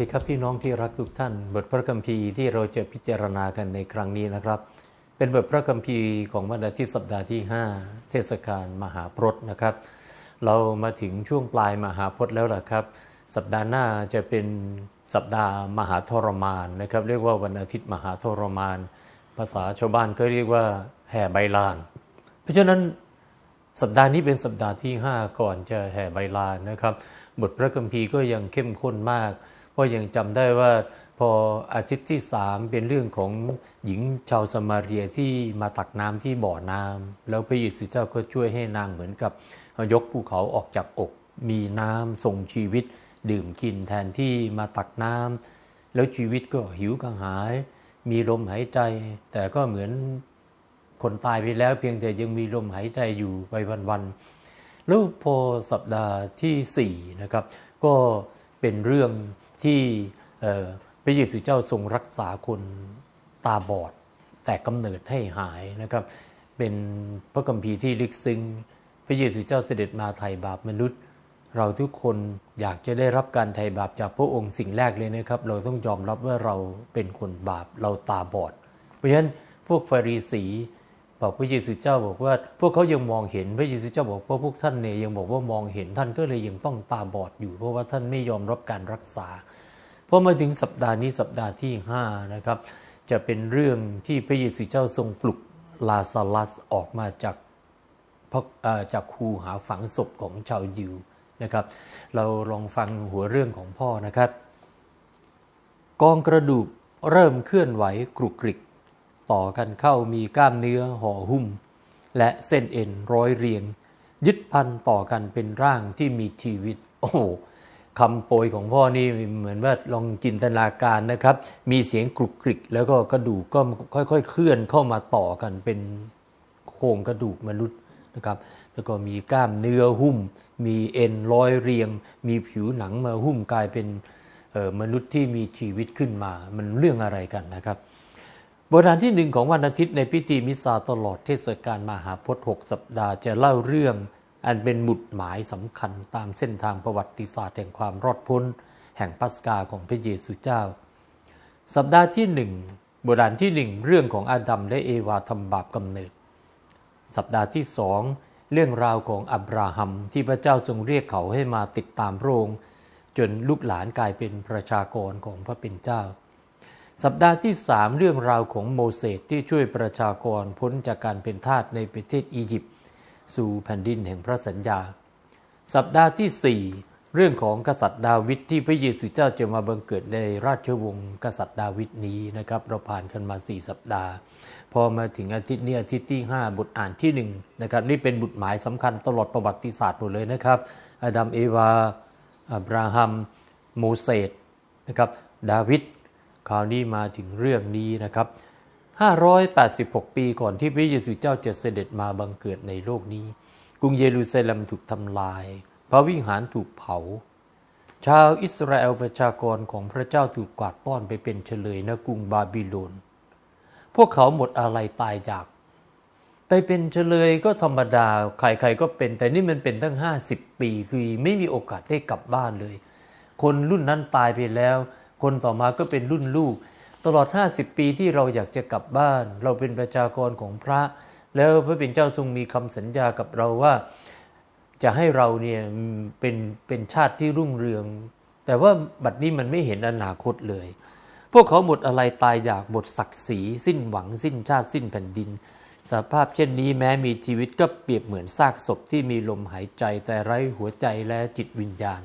สวัสดีครับพี่น้องที่รักทุกท่าน บทพระคัมภีร์ที่เราจะพิจารณากันในครั้งนี้นะครับ เป็นบทพระคัมภีร์ของวันอาทิตย์สัปดาห์ที่ 5 เทศกาลมหาพรตนะครับ เรามาถึงช่วงปลายมหาพรตแล้วล่ะครับ สัปดาห์หน้าจะเป็นสัปดาห์มหาทรมานนะครับ เรียกว่าวันอาทิตย์มหาทรมาน ภาษาชาวบ้านก็เรียกว่าแห่ใบลาน เพราะฉะนั้นสัปดาห์นี้เป็นสัปดาห์ที่ 5 ก่อนจะแห่ใบลานนะครับ บทพระคัมภีร์ก็ยังเข้มข้นมาก เพราะยังจำได้ว่าพออาทิตย์ที่3เป็นเรื่องของหญิงชาวสมาเรียที่มาตักน้ำที่บ่อน้ำแล้วพระเยซูเจ้าก็ช่วยให้นางเหมือนกับยกภูเขาออกจากอกมีน้ำทรงชีวิต ดื่มกินแทนที่มาตักน้ำแล้วชีวิตก็หิวกระหาย มีลมหายใจ แต่ก็เหมือนคนตายไปแล้วเพียงแต่ยังมีลมหายใจอยู่ไปวันๆแล้วพอสัปดาห์ที่4นะครับก็เป็นเรื่อง ที่พระเยซูเจ้าทรงรักษาคนตาบอด แต่กำเนิดให้หายนะครับ เป็นพระคัมภีร์ที่ลึกซึ้งพระเยซูเจ้าเสด็จมาไถ่บาปมนุษย์ เราทุกคนอยากจะได้รับการไถ่บาปจากพระองค์สิ่งแรกเลยนะครับ เราต้องยอมรับว่าเราเป็นคนบาปเราตาบอด เพราะฉะนั้นพวกฟาริสี บอกพระเยซูเจ้าบอกว่า พวกเขายังมองเห็นพระเยซูเจ้าบอกว่าพวกท่านเนี่ยยังบอกว่ามองเห็นท่านก็เลยยังต้องตาบอดอยู่ เพราะว่าท่านไม่ยอมรับการรักษาพอมาถึงสัปดาห์นี้สัปดาห์ที่5นะครับจะเป็นเรื่องที่พระเยซูเจ้าทรงปลุกลาซาลัสออกมาจากจากคูหาฝังศพของชาวยิวนะครับ เราลองฟังหัวเรื่องของพ่อนะครับ กองกระดูกเริ่มเคลื่อนไหวกรุกกริก ต่อกันเข้ามีกล้ามเนื้อห่อหุ้ม และเส้นเอ็นร้อยเรียง ยึดพันต่อกันเป็นร่างที่มีชีวิต โอ้คำโปรยของพ่อนี่เหมือนว่าลองจินตนาการนะครับ มีเสียงกรุกกริก แล้วก็กระดูกก็ค่อยๆ เคลื่อนเข้ามาต่อกันเป็นโครงกระดูกมนุษย์นะครับ แล้วก็มีกล้ามเนื้อหุ้ม มีเอ็นร้อยเรียง มีผิวหนังมาหุ้มกลายเป็นมนุษย์ที่มีชีวิตขึ้นมา มันเรื่องอะไรกันนะครับ บทอ่านที่หนึ่งของวันอาทิตย์ในพิธีมิสซาตลอดเทศกาลมหาพจน์6สัปดาห์จะเล่าเรื่อง อันเป็นหมุดหมายสำคัญตามเส้นทางประวัติศาสตร์แห่งความรอดพ้น แห่งปัสกาของพระเยซูเจ้า สัปดาห์ที่หนึ่งบทอ่านที่หนึ่งเรื่องของอาดัมและเอวาทำบาปกำเนิด สัปดาห์ที่สองเรื่องราวของอับราฮัมที่พระเจ้าทรงเรียกเขาให้มาติดตามพระองค์จนลูกหลานกลายเป็นประชากรของพระเป็นเจ้า สัปดาห์ที่สามเรื่องราวของโมเสสที่ช่วยประชากรพ้นจากการเป็นทาสในประเทศอียิปต์สู่แผ่นดินแห่งพระสัญญา สัปดาห์ที่สี่เรื่องของกษัตริย์ดาวิดที่พระเยซูเจ้าจะมาบังเกิดในราชวงศ์กษัตริย์ดาวิดนี้นะครับเราผ่านกันมาสี่สัปดาห์ พอมาถึงอาทิตย์นี้อาทิตย์ที่ 5 บทอ่านที่1นะครับนี่เป็นบุตรหมายสำคัญตลอดประวัติศาสตร์หมดเลยนะครับอาดัมเอวาอับราฮัมโมเสสนะครับดาวิด คราวนี้มาถึงเรื่องนี้นะครับ 586 ปีก่อนที่พระเยซูเจ้าจะเสด็จมาบังเกิดในโลกนี้ กรุงเยรูซาเล็มถูกทำลาย พระวิหารถูกเผา ชาวอิสราเอลประชากรของพระเจ้าถูกกวาดต้อนไปเป็นเฉลยณกรุงบาบิโลน พวกเขาหมดอะไรตายจาก ไปเป็นเฉลยก็ธรรมดา ใครๆก็เป็น แต่นี่มันเป็นตั้ง 50 ปี คือไม่มีโอกาสได้กลับบ้านเลย คนรุ่นนั้นตายไปแล้ว คนต่อมาก็เป็นรุ่นลูก ตลอด 50 ปีที่เราอยากจะกลับบ้าน เราเป็นประชากรของพระ แล้วพระเป็นเจ้าทรงมีคำสัญญากับเราว่า จะให้เราเนี่ยเป็นเป็นชาติที่รุ่งเรือง แต่ว่าบัดนี้มันไม่เห็นอนาคตเลย พวกเขาหมดอะไรตายอยากหมดศักดิ์ศรีสิ้นหวังสิ้นชาติสิ้นแผ่นดินสภาพเช่นนี้แม้มีชีวิตก็เปรียบเหมือนซากศพที่มีลมหายใจแต่ไร้หัวใจและจิตวิญญาณ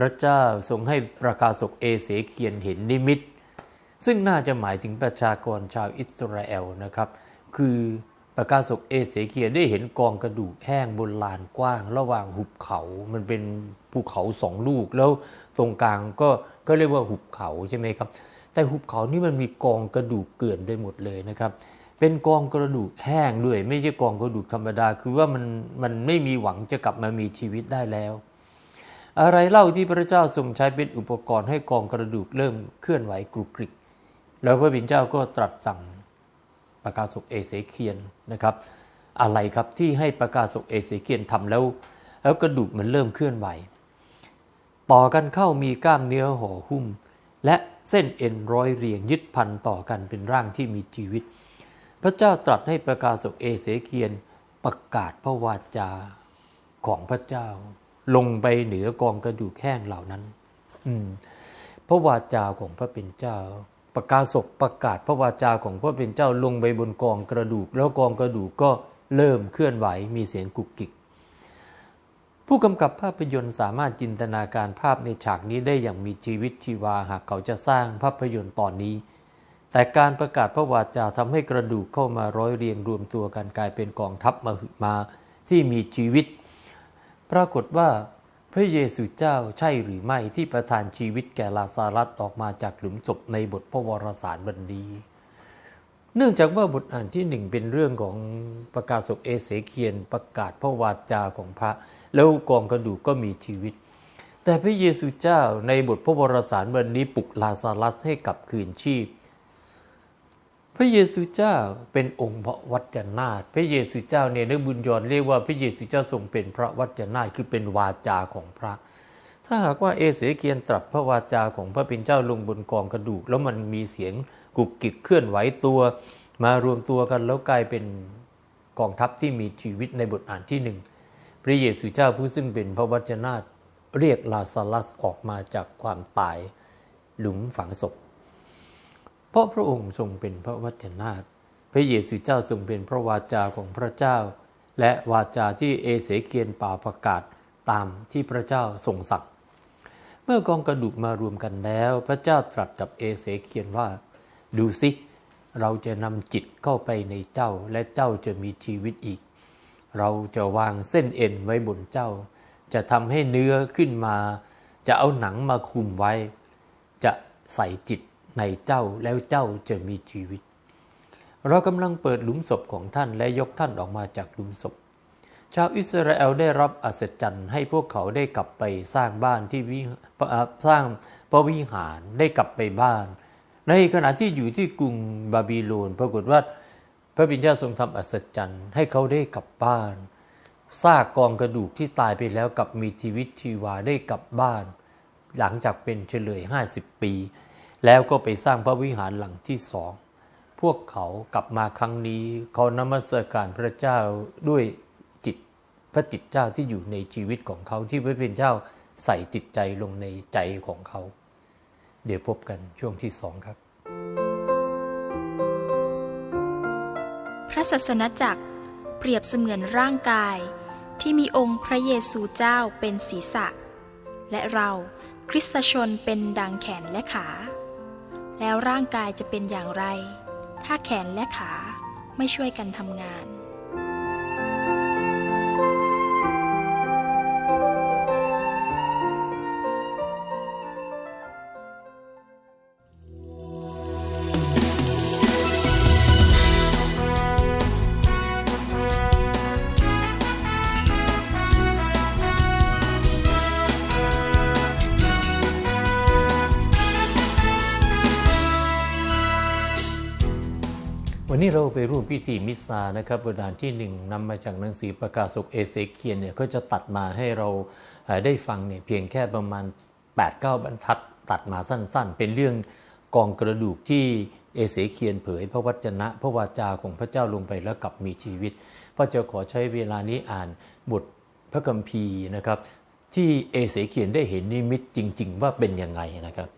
พระเจ้าทรงให้ประกาศกเอเสเคียนเห็นนิมิต ซึ่งน่าจะหมายถึงประชากรชาวอิสราเอลนะครับ คือประกาศกเอเสเคียนได้เห็นกองกระดูกแห้งบนลานกว้าง ระหว่างหุบเขา มันเป็นภูเขาสองลูก แล้วตรงกลางก็ก็เรียกว่าหุบเขาใช่ไหมครับ แต่หุบเขานี่มันมีกองกระดูกเกลื่อนไปหมดเลยนะครับเป็นกองกระดูกแห้งด้วย ไม่ใช่กองกระดูกธรรมดา คือว่ามันมันไม่มีหวังจะกลับมามีชีวิตได้แล้ว อะไรเล่าที่พระเจ้าทรงใช้เป็นอุปกรณ์ให้กองกระดูกเริ่มเคลื่อนไหวกรุกริก แล้วพระบิดาเจ้าก็ตรัสสั่งประกาศกเอเสเคียนนะครับ อะไรครับที่ให้ประกาศกเอเสเคียนทำแล้ว แล้วกระดูกมันเริ่มเคลื่อนไหว ต่อกันเข้ามีกล้ามเนื้อห่อหุ้ม และเส้นเอ็นร้อยเรียงยึดพันต่อกันเป็นร่างที่มีชีวิต พระเจ้าตรัสให้ประกาศกเอเสเคียนประกาศพระวาจาของพระเจ้า ลงไปเหนือกองกระดูกแห้งเหล่านั้น อืมพระวาจาของพระเป็นเจ้า ประกาศประกาศพระวาจาของพระเป็นเจ้าลงไปบนกองกระดูก แล้วกองกระดูกก็เริ่มเคลื่อนไหวมีเสียงกุกกิก ผู้กำกับภาพยนตร์สามารถจินตนาการภาพในฉากนี้ได้อย่างมีชีวิตชีวาหากเขาจะสร้างภาพยนตร์ตอนนี้ แต่การประกาศพระวาจาทำให้กระดูกเข้ามาร้อยเรียงรวมตัวกันกลายเป็นกองทัพมหึมาที่มีชีวิต ปรากฏว่าพระเยซูเจ้าใช่หรือไม่ที่ประทานชีวิตแก่ลาซารัสออกมาจากหลุมศพในบทพระวรสารบรรดีเนื่องจากว่าบทอ่านที่หนึ่งเป็นเรื่องของประกาศศกเอเสเคียนประกาศพระวาจาของพระ แล้วกองกระดูกก็มีชีวิต แต่พระเยซูเจ้าในบทพระวรสารบรรนี้ปลุกลาซารัสให้กลับคืนชีพ ระเยซูเจ้าเป็นองค์พระวัจนาถพระเยซูเจ้าเนี่ยนักบุญยอนเรียกว่าพระเยซูเจ้าทรงเป็นพระวัจนาถคือเป็นวาจาของพระ ถ้าหากว่าเอเสเกียนตรัสพระวาจาของพระเป็นเจ้าลงบนกองกระดูก แล้วมันมีเสียงกุกกิกเคลื่อนไหวตัว มารวมตัวกันแล้วกลายเป็นกองทัพที่มีชีวิตในบทอ่านที่หนึ่งพระเยซูเจ้าผู้ซึ่งเป็นพระวจนาถเรียกลาซาลัสออกมาจากความตาย หลุมฝังศพ เพราะพระองค์ทรงเป็นพระวจนาพระเยซูเจ้าทรงเป็นพระวาจาของพระเจ้า และวาจาที่เอเสเคียนป่าประกาศตามที่พระเจ้าทรงสั่งเมื่อกองกระดูกมารวมกันแล้ว พระเจ้าตรัสกับเอเสเคียนว่า ดูสิเราจะนำจิตเข้าไปในเจ้าและเจ้าจะมีชีวิตอีก เราจะวางเส้นเอ็นไว้บนเจ้า จะทำให้เนื้อขึ้นมา จะเอาหนังมาคุมไว้ จะใส่จิต ในเจ้าแล้วเจ้าจะมีชีวิต เรากำลังเปิดหลุมศพของท่านและยกท่านออกมาจากหลุมศพ ชาวอิสราเอลได้รับอัศจรรย์ให้พวกเขาได้กลับไปสร้างบ้านที่วิสร้างพระวิหารได้กลับไปบ้าน ในขณะที่อยู่ที่กรุงบาบิโลนปรากฏว่าพระบิดาทรงทำอัศจรรย์ให้เขาได้กลับบ้านซากกองกระดูกที่ตายไปแล้วกลับมีชีวิตชีวาได้กลับบ้าน หลังจากเป็นเฉลย 50 ปี แล้วก็ไปสร้างพระวิหารหลังที่สอง พวกเขากลับมาครั้งนี้เขานมัสการพระเจ้าด้วยจิตพระจิตเจ้าที่อยู่ในชีวิตของเขาที่พระเป็นเจ้าใส่จิตใจลงในใจของเขา เดี๋ยวพบกันช่วงที่สองครับ พระศาสนจักรเปรียบเสมือนร่างกายที่มีองค์พระเยซูเจ้าเป็นศีรษะ และเราคริสตชนเป็นดังแขนและขา แล้วร่างกายจะเป็นอย่างไร ถ้าแขนและขาไม่ช่วยกันทำงาน เราไปร่วมพิธีมิสซานะครับบทอ่านที่หนึ่งนำมาจากหนังสือประกาศกเอเซเคียนเนี่ยก็จะตัดมาให้เราได้ฟังเนี่ยเพียงแค่ประมาณ 8-9 บรรทัด ตัดมาสั้นๆ เป็นเรื่องกองกระดูกที่เอเสเคียนเผยพระวจนะ พระวาจาของพระเจ้าลงไปแล้วกลับมีชีวิตพระเจ้าขอใช้เวลานี้อ่านบทพระคัมภีร์นะครับ ที่เอเสเคียนได้เห็นนิมิตจริง ๆ ว่าเป็นยังไงนะครับ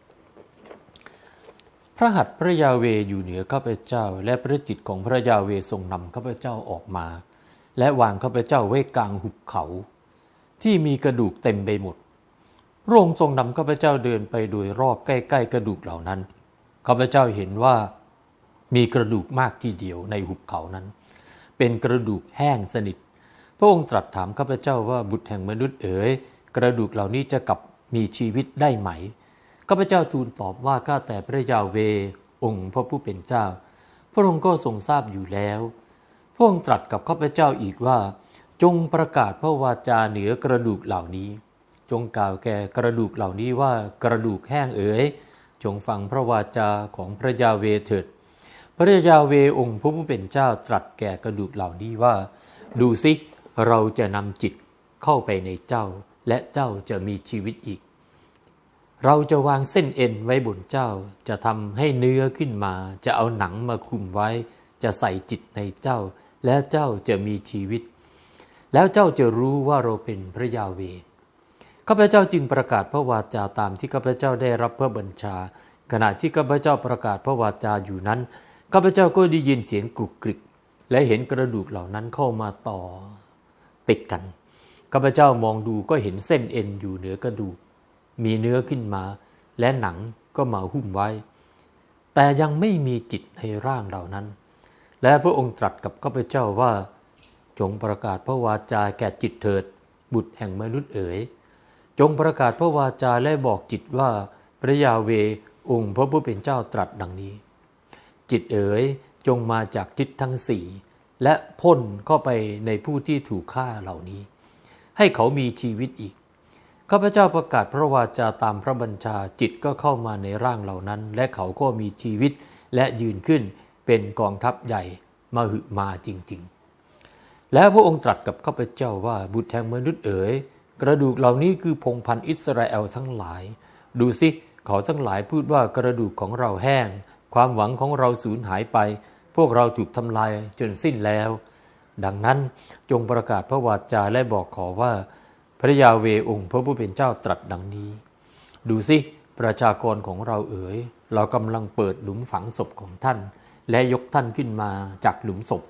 ระหัตถ์พระยาเวอยู่เหนือข้าพเจ้า และพระจิตของพระยาเวทรงนำข้าพเจ้าออกมา และวางข้าพเจ้าไว้กลางหุบเขา ที่มีกระดูกเต็มไปหมดพระองค์ทรงนำข้าพเจ้าเดินไปโดยรอบใกล้ ๆ กระดูกเหล่านั้นข้าพเจ้าเห็นว่ามีกระดูกมากทีเดียวในหุบเขานั้น เป็นกระดูกแห้งสนิท พระองค์ตรัสถามข้าพเจ้าว่าบุตรแห่งมนุษย์เอ๋ยกระดูกเหล่านี้จะกลับมีชีวิตได้ไหม ข้าพเจ้าทูลตอบว่าข้าแต่พระยาเวองค์พระผู้เป็นเจ้า พระองค์ก็ทรงทราบอยู่แล้ว พระองค์ตรัสกับข้าพเจ้าอีกว่า จงประกาศพระวาจาเหนือกระดูกเหล่านี้ จงกล่าวแก่กระดูกเหล่านี้ว่ากระดูกแห้งเอ๋ยจงฟังพระวาจาของพระยาเวเถิด พระยาเวองค์พระผู้เป็นเจ้าตรัสแก่กระดูกเหล่านี้ว่า ดูสิเราจะนำจิตเข้าไปในเจ้า และเจ้าจะมีชีวิตอีก เราจะวางเส้นเอ็นไว้บนเจ้า จะทำให้เนื้อขึ้นมา จะเอาหนังมาคุมไว้ จะใส่จิตในเจ้า และเจ้าจะมีชีวิต แล้วเจ้าจะรู้ว่าเราเป็นพระยาเวข้าพเจ้าจึงประกาศพระวาจาตามที่ข้าพเจ้าได้รับพระบัญชา ขณะที่ข้าพเจ้าประกาศพระวาจาอยู่นั้นข้าพเจ้าก็ได้ยินเสียงกรุกกริก และเห็นกระดูกเหล่านั้นเข้ามาต่อ ติดกันข้าพเจ้ามองดูก็เห็นเส้นเอ็นอยู่เหนือกระดูก มีเนื้อขึ้นมา และหนังก็มาหุ้มไว้ แต่ยังไม่มีจิตในร่างเหล่านั้น และพระองค์ตรัสกับข้าพเจ้าว่า จงประกาศพระวาจาแก่จิตเถิด บุตรแห่งมนุษย์เอ๋ยจงประกาศพระวาจาและบอกจิตว่าพระยาเวองค์พระผู้เป็นเจ้าตรัสดังนี้ จิตเอ๋ยจงมาจากทิศทั้งสี่และพ่นเข้าไปในผู้ที่ถูกฆ่าเหล่านี้ ให้เขามีชีวิตอีก ข้าพเจ้าประกาศพระวาจาตามพระบัญชาจิตก็เข้ามาในร่างเหล่านั้น และเขาก็มีชีวิตและยืนขึ้นเป็นกองทัพใหญ่มาหึมาจริง ๆ แล้วพระองค์ตรัสกับข้าพเจ้าว่าบุตรแห่งมนุษย์เอ๋ยกระดูกเหล่านี้คือพงพันธุ์อิสราเอลทั้งหลาย ดูสิเขาทั้งหลายพูดว่ากระดูกของเราแห้ง ความหวังของเราสูญหายไป พวกเราถูกทำลายจนสิ้นแล้ว ดังนั้นจงประกาศพระวาจาและบอกขอว่า พระยาเวองค์พระผู้เป็นเจ้าตรัสดังนี้ ดูสิ ประชากรของเราเอ๋ย เรากำลังเปิดหลุมฝังศพของท่าน และยกท่านขึ้นมาจากหลุมศพ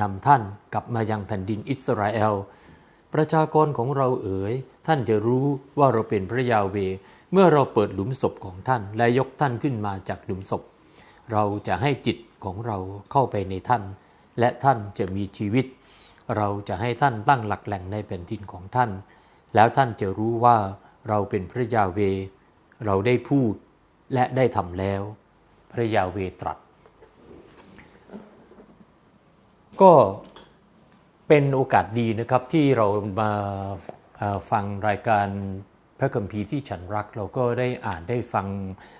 นำท่านกลับมายังแผ่นดินอิสราเอล ประชากรของเราเอ๋ย ท่านจะรู้ว่าเราเป็นพระยาเว เมื่อเราเปิดหลุมศพของท่าน และยกท่านขึ้นมาจากหลุมศพ เราจะให้จิตของเราเข้าไปในท่าน และท่านจะมีชีวิต เราจะให้ท่านตั้งหลักแหล่งในแผ่นดินของท่าน แล้วท่านจะรู้ว่าเราเป็นพระยาเว เราได้พูดและได้ทำแล้ว พระยาเวตรัส ก็เป็นโอกาสดีนะครับที่เรามาฟังรายการพระคัมภีร์ที่ฉันรักเราก็ได้อ่านได้ฟัง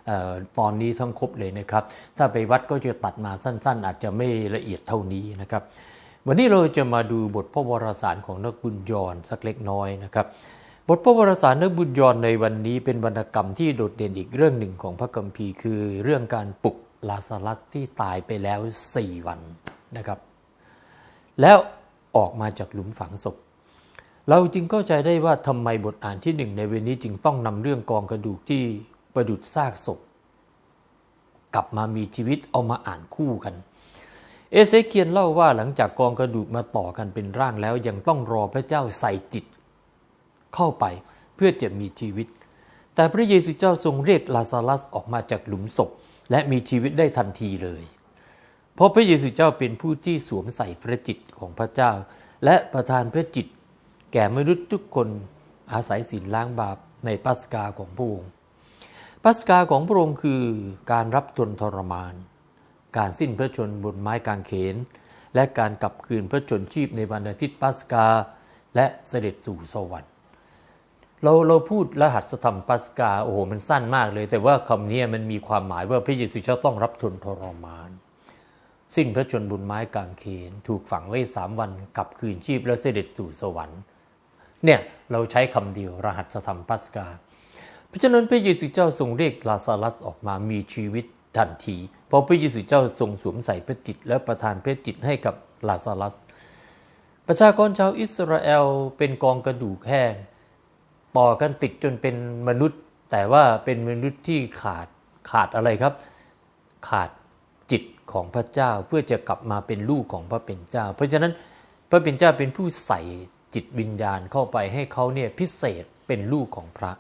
อตอนนี้ทั้งครบเลยนะครับ ถ้าไปวัดก็จะตัดมาสั้น ๆ อาจจะไม่ละเอียดเท่านี้นะครับ วันนี้เราจะมาดูบทพระวรสารของนักบุญยรสักเล็กน้อยนะครับ บทพระวรสารนักบุญยรในวันนี้เป็นวรรณกรรมที่โดดเด่นอีกเรื่องหนึ่งของพระคัมภีร์คือเรื่องการปลุกลาซารัสที่ตายไปแล้ว 4 วันนะครับ แล้วออกมาจากหลุมฝังศพ เราจึงเข้าใจได้ว่าทำไมบทอ่านที่หนึ่งในวันนี้จึงต้องนำเรื่องกองกระดูกที่ประดุดซากศพ กลับมามีชีวิตเอามาอ่านคู่กัน เอเซเคียนเล่าว่าหลังจากกองกระดูกมาต่อกันเป็นร่างแล้วยังต้องรอพระเจ้าใส่จิต เข้าไปเพื่อจะมีชีวิต แต่พระเยซูเจ้าทรงเรียกลาซารัสออกมาจากหลุมศพ และมีชีวิตได้ทันทีเลย เพราะพระเยซูเจ้าเป็นผู้ที่สวมใส่พระจิตของพระเจ้า และประทานพระจิต แก่มนุษย์ทุกคนอาศัยศีลล้างบาปในปัสกาของพระองค์ปัสกาของพระองค์คือการรับทนทรมาน การสิ้นพระชนบนไม้กางเขน และการกลับคืนพระชนชีพในวันอาทิตย์ปัสกา และเสด็จสู่สวรรค์ เราเราพูดรหัสธรรมปัสกาโอ้โหมันสั้นมากเลย แต่ว่าคำนี้มันมีความหมายว่าพระเยซูเจ้าต้องรับทนทรมาน สิ้นพระชนบนไม้กางเขน ถูกฝังไว้สามวันกลับคืนชีพแล้วเสด็จสู่สวรรค์เนี่ยเราใช้คำเดียวรหัสธรรมปัสกา เพราะฉะนั้นพระเยซูเจ้าทรงเรียกลาซารัสออกมามีชีวิต ทันที เพราะพระเยซูเจ้าทรงสวมใส่พระจิต และประทานพระจิตให้กับลาซารัส ประชากรชาวอิสราเอลเป็นกองกระดูกแห้งต่อกันติดจนเป็นมนุษย์ แต่ว่าเป็นมนุษย์ที่ขาดขาดอะไรครับ ขาดจิตของพระเจ้าเพื่อจะกลับมาเป็นลูกของพระเป็นเจ้า เพราะฉะนั้นพระเป็นเจ้าเป็นผู้ใส่จิตวิญญาณเข้าไปให้เขาเนี่ยพิเศษเป็นลูกของพระ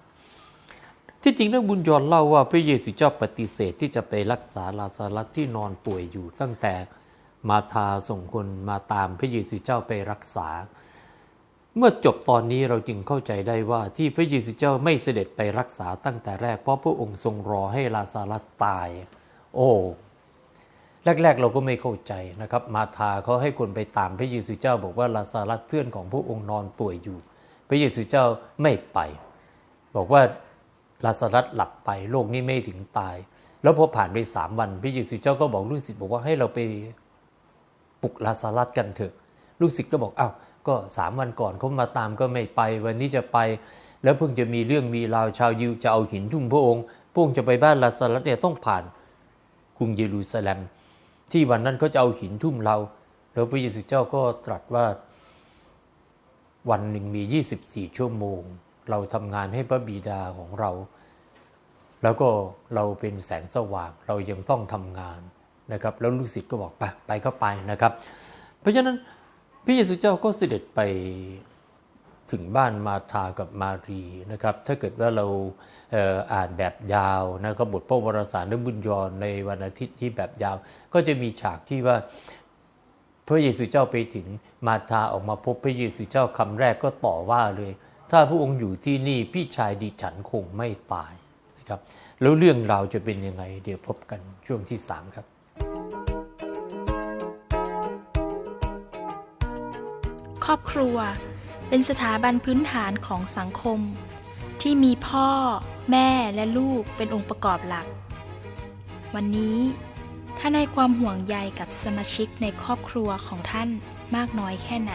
ที่จริงเรื่องบุญยอนเล่าว่าพระเยซูเจ้าปฏิเสธที่จะไปรักษาลาซารัสที่นอนป่วยอยู่ ตั้งแต่มาทาส่งคนมาตามพระเยซูเจ้าไปรักษา เมื่อจบตอนนี้เราจึงเข้าใจได้ว่าที่พระเยซูเจ้าไม่เสด็จไปรักษาตั้งแต่แรก เพราะพระองค์ทรงรอให้ลาซารัสตาย โอ้แรก ๆ เราก็ไม่เข้าใจนะครับ มาทาเขาให้คนไปตามพระเยซูเจ้า บอกว่าลาซารัสเพื่อนของพระองค์นอนป่วยอยู่ พระเยซูเจ้าไม่ไป บอกว่า ลาซารัสหลับไปโลกนี้ไม่ถึงตาย แล้วพอผ่านไปสามวันพระเยซูเจ้าก็บอกลูกศิษย์บอกว่าให้เราไปปลุกลาซารัสกันเถอะ ลูกศิษย์ก็บอกอ้าวก็สามวันก่อนเขามาตามก็ไม่ไป วันนี้จะไป แล้วเพิ่งจะมีเรื่องมีราวชาวยิวจะเอาหินทุ่มพระองค์พระองค์จะไปบ้านลาซารัสเนี่ยต้องผ่านกรุงเยรูซาเล็ม ที่วันนั้นเขาจะเอาหินทุ่มเรา แล้วพระเยซูเจ้าก็ตรัสว่าวันหนึ่งมี 24 ชั่วโมง เราทำงานให้พระบิดาของเรา แล้วก็เราเป็นแสงสว่างเรายังต้องทำงานนะครับแล้วลูกศิษย์ก็บอกไปไปก็ไปนะครับ เพราะฉะนั้นพระเยซูเจ้าก็เสด็จไปถึงบ้านมาธากับมารีนะครับ ถ้าเกิดว่าเราเอ่ออ่านแบบยาวนะครับบทพระวรสารและบุญยรในวันอาทิตย์ที่แบบยาว ก็จะมีฉากที่ว่าพระเยซูเจ้าไปถึงมาธาออกมาพบพระเยซูเจ้าคำแรกก็ต่อว่าเลย ถ้าพระองค์อยู่ที่นี่พี่ชายดิฉันคงไม่ตายนะครับ แล้วเรื่องราวจะเป็นยังไง เดี๋ยวพบกันช่วงที่ 3 ครับ ครอบครัวเป็นสถาบันพื้นฐานของสังคม ที่มีพ่อ แม่และลูกเป็นองค์ประกอบหลัก วันนี้ท่านให้ความห่วงใยกับสมาชิกในครอบครัวของท่านมากน้อยแค่ไหน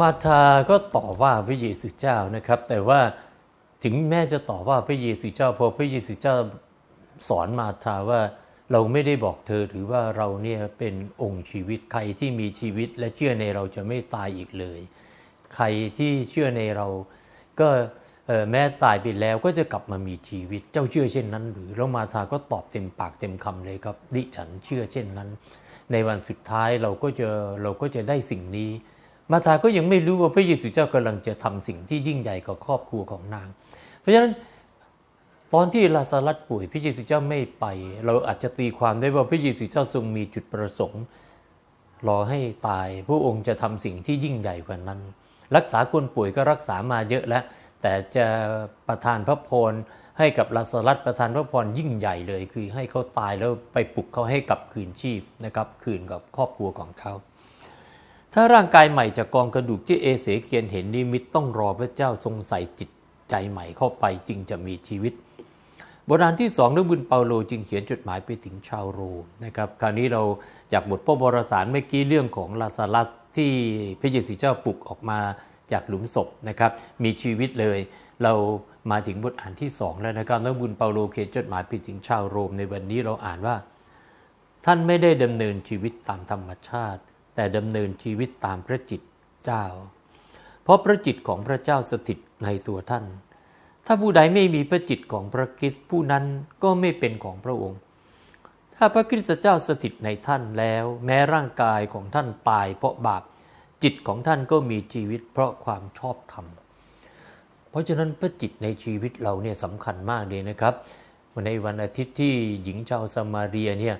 มาธาก็ต่อว่าพระเยซูเจ้านะครับ แต่ว่าถึงแม้จะต่อว่าพระเยซูเจ้าพอพระเยซูเจ้าสอนมาธาว่าเราไม่ได้บอกเธอหรือว่าเราเนี่ยเป็นองค์ชีวิตใครที่มีชีวิตและเชื่อในเราจะไม่ตายอีกเลย ใครที่เชื่อในเราก็แม้ตายไปแล้วก็จะกลับมามีชีวิตเจ้าเชื่อเช่นนั้น หรือแล้วมาธาก็ตอบเต็มปากเต็มคำเลยครับ ดิฉันเชื่อเช่นนั้น ในวันสุดท้ายเราก็จะเราก็จะได้สิ่งนี้ มาธาก็ยังไม่รู้ว่าพระเยซูเจ้ากำลังจะทำสิ่งที่ยิ่งใหญ่กับครอบครัวของนาง เพราะฉะนั้นตอนที่ลาซารัสป่วยพระเยซูเจ้าไม่ไป เราอาจจะตีความได้ว่าพระเยซูเจ้าทรงมีจุดประสงค์ รอให้ตายพระองค์จะทำสิ่งที่ยิ่งใหญ่กว่านั้น รักษาคนป่วยก็รักษามาเยอะแล้ว แต่จะประทานพระพรให้กับลาซารัสประทานพระพรยิ่งใหญ่เลย คือให้เขาตายแล้วไปปลุกเขาให้กลับคืนชีพนะครับคืนกับครอบครัวของเขา ถ้าร่างกายใหม่จากกองกระดูกที่เอเสเกียนเห็นนิมิตต้องรอพระเจ้าทรงใส่จิตใจใหม่เข้าไปจึงจะมีชีวิตบทอ่านที่สองนักบุญเปาโลจึงเขียนจดหมายไปถึงชาวโรมนะครับคราวนี้เราจากบทพระวรสารเมื่อกี้เรื่องของลาซารัสที่พระเยซูเจ้าปลุกออกมาจากหลุมศพนะครับมีชีวิตเลย เรามาถึงบทอ่านที่สองแล้วนะครับนักบุญเปาโลเขียนจดหมายไปถึงชาวโรมในวันนี้เราอ่านว่า ท่านไม่ได้ดำเนินชีวิตตามธรรมชาติ แต่ดำเนินชีวิตตามพระจิตเจ้า เพราะพระจิตของพระเจ้าสถิตในตัวท่าน ถ้าผู้ใดไม่มีพระจิตของพระคริสต์ผู้นั้นก็ไม่เป็นของพระองค์ ถ้าพระคริสต์เจ้าสถิตในท่านแล้ว แม้ร่างกายของท่านตายเพราะบาปจิตของท่านก็มีชีวิตเพราะความชอบธรรม เพราะฉะนั้นพระจิตในชีวิตเราเนี่ยสำคัญมากเลยนะครับ ในวันอาทิตย์ที่หญิงชาวสมาเรียเนี่ย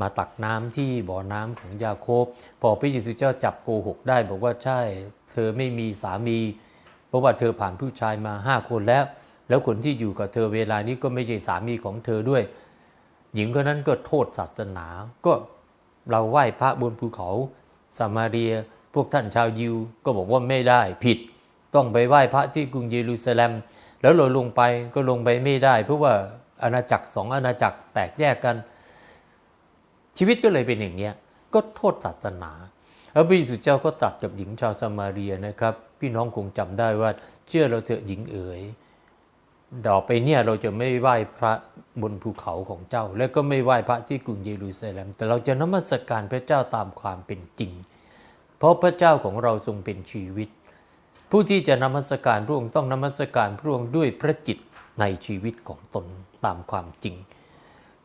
มาตักน้ำที่บ่อน้ำของยาโคบ พอพระเยซูเจ้าจับโกหกได้ บอกว่าใช่เธอไม่มีสามี เพราะว่าเธอผ่านผู้ชายมาห้าคนแล้ว แล้วคนที่อยู่กับเธอเวลานี้ก็ไม่ใช่สามีของเธอด้วย หญิงคนนั้นก็โทษศาสนา ก็เราไหว้พระบนภูเขาสามาเรีย พวกท่านชาวยิวก็บอกว่าไม่ได้ผิด ต้องไปไหว้พระที่กรุงเยรูซาเล็ม แล้วเราลงไปก็ลงไปไม่ได้ เพราะว่า อาณาจักรสองอาณาจักรแตกแยกกัน ชีวิตก็เลยเป็นอย่างเนี้ยก็โทษศาสนาพระเยซูเจ้าก็ตรัสกับหญิงชาวสมาเรียนะครับ พี่น้องคงจำได้ว่า เชื่อเราเถอะหญิงเอ๋ยต่อไปเนี่ยเราจะไม่ไหว้พระบนภูเขาของเจ้า แล้วก็ไม่ไหว้พระที่กรุงเยรูซาเล็ม แต่เราจะนมัสการพระเจ้าตามความเป็นจริง เพราะพระเจ้าของเราทรงเป็นชีวิต ผู้ที่จะนมัสการพระองค์ต้องนมัสการพระองค์ด้วยพระจิตในชีวิตของตน ตามความจริง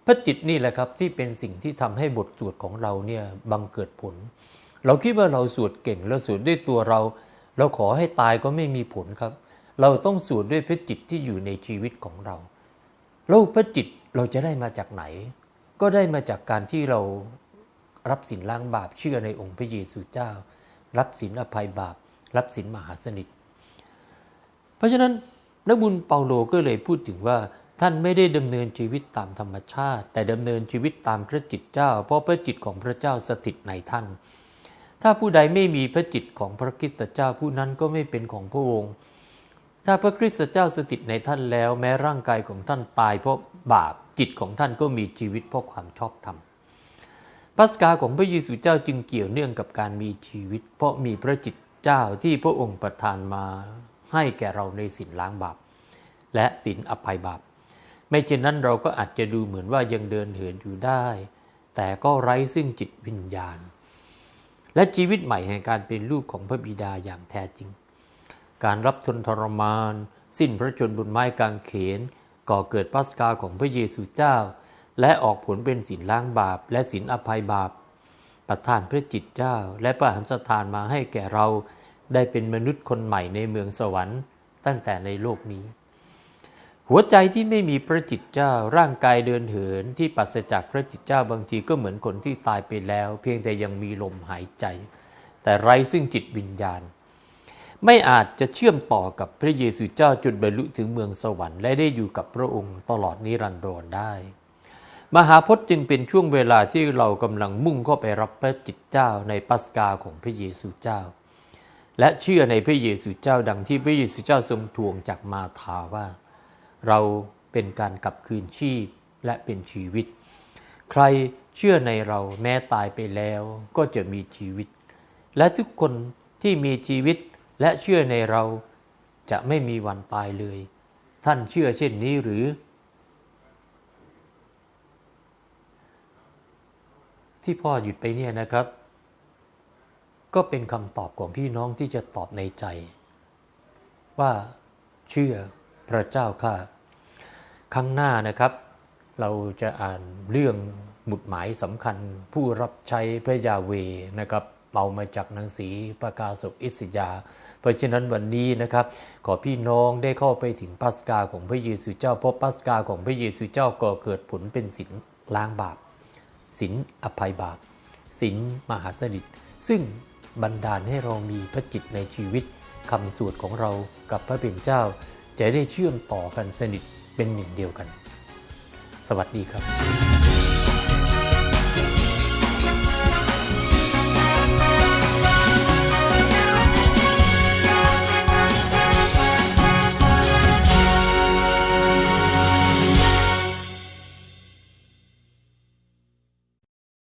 พระจิตนี่แหละครับที่เป็นสิ่งที่ทำให้บทสวดของเราเนี่ยบังเกิดผล เราคิดว่าเราสวดเก่งแล้วสวดด้วยตัวเรา เราขอให้ตายก็ไม่มีผลครับ เราต้องสวดด้วยพระจิตที่อยู่ในชีวิตของเราแล้วพระจิตเราจะได้มาจากไหน ก็ได้มาจากการที่เรารับสินล้างบาปเชื่อในองค์พระเยซูเจ้า รับสินอภัยบาป รับสินมหาสนิท เพราะฉะนั้นนักบุญเปาโลก็เลยพูดถึงว่า ท่านไม่ได้ดำเนินชีวิตตามธรรมชาติ แต่ดำเนินชีวิตตามพระจิตเจ้า เพราะพระจิตของพระเจ้าสถิตในท่าน ถ้าผู้ใดไม่มีพระจิตของพระคริสตเจ้าผู้นั้นก็ไม่เป็นของพระองค์ ถ้าพระคริสตเจ้าสถิตในท่านแล้ว แม้ร่างกายของท่านตายเพราะบาปจิตของท่านก็มีชีวิตเพราะความชอบธรรมปัสกาของพระเยซูเจ้าจึงเกี่ยวเนื่องกับการมีชีวิต เพราะมีพระจิตเจ้าที่พระองค์ประทานมาให้แก่เราในสินล้างบาปและสินอภัยบาป ไม่เช่นนั้นเราก็อาจจะดูเหมือนว่ายังเดินเหินอยู่ได้ แต่ก็ไร้ซึ่งจิตวิญญาณ และชีวิตใหม่แห่งการเป็นลูกของพระบิดาอย่างแท้จริง การรับทนทรมาน สิ้นพระชนม์บนไม้กางเขน ก่อเกิดปัสกาของพระเยซูเจ้า และออกผลเป็นสินล้างบาป และสินอภัยบาป ประทานพระจิตเจ้า และประหารสถานมาให้แก่เรา ได้เป็นมนุษย์คนใหม่ในเมืองสวรรค์ ตั้งแต่ในโลกนี้ หัวใจที่ไม่มีพระจิตเจ้าร่างกายเดินเหินที่ปราศจากพระจิตเจ้าบางทีก็เหมือนคนที่ตายไปแล้ว เพียงแต่ยังมีลมหายใจ แต่ไร้ซึ่งจิตวิญญาณ ไม่อาจจะเชื่อมต่อกับพระเยซูเจ้าจนบรรลุถึงเมืองสวรรค์และได้อยู่กับพระองค์ตลอดนิรันดรได้ มหาพจน์จึงเป็นช่วงเวลาที่เรากำลังมุ่งเข้าไปรับพระจิตเจ้าในปัสกาของพระเยซูเจ้า และเชื่อในพระเยซูเจ้าดังที่พระเยซูเจ้าทรงทวงจากมาทาว่า เราเป็นการกลับคืนชีพและเป็นชีวิต ใครเชื่อในเราแม้ตายไปแล้วก็จะมีชีวิต และทุกคนที่มีชีวิตและเชื่อในเราจะไม่มีวันตายเลย ท่านเชื่อเช่นนี้หรือ ที่พ่อหยุดไปเนี่ยนะครับ ก็เป็นคำตอบของพี่น้องที่จะตอบในใจ ว่าเชื่อพระเจ้าข้า ครั้งหน้านะครับ เราจะอ่านเรื่องหมุดหมายสำคัญผู้รับใช้พระยาเวนะครับเอามาจากหนังสือประกาศกอิสยา เพราะฉะนั้นวันนี้นะครับ ขอพี่น้องได้เข้าไปถึงปัสกาของพระเยซูเจ้า เพราะปัสกาของพระเยซูเจ้าก็เกิดผลเป็นสินล้างบาปสินอภัยบาปสินมหาสนิท ซึ่งบันดาลให้เรามีพระจิตในชีวิตคำสวดของเรากับพระเป็นเจ้า จะได้เชื่อมต่อกันสนิท เป็นหนึ่งเดียวกัน สวัสดีครับ